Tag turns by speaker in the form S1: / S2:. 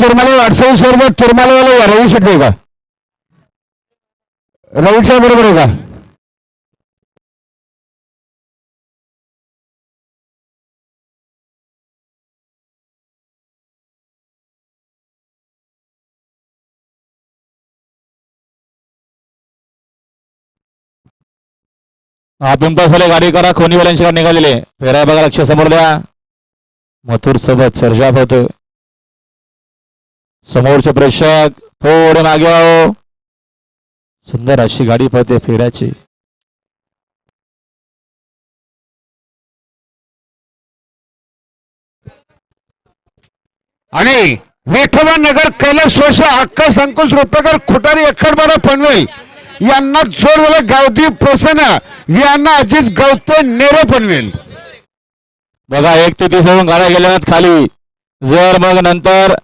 S1: तिरमाले वाटसाई सर्व तिरमालेवाले या रवी शेट्टी का? रवी साहेब बरोबर आहे का?
S2: हा पिंपळसाले गाडी करा कोणी वाल्यांशी निघालेले आहे. बघा लक्ष समोर द्या. मथुर सोबत सर्जाप होतो समोरचे प्रेक्षक थोडे मागे आहो सुंदर अशी गाडी पळते फेऱ्याची
S1: आणि विठोबा नगर कैलास सोश अक्का संकुश रुपेकर खुटारी अखडबारा पनवेल यांना जोर झाला गावदी प्रसन्न यांना अजित गवते नेरे पनवेल.
S2: बघा एक ते तीस गाड्या गेल्या खाली. जर मग नंतर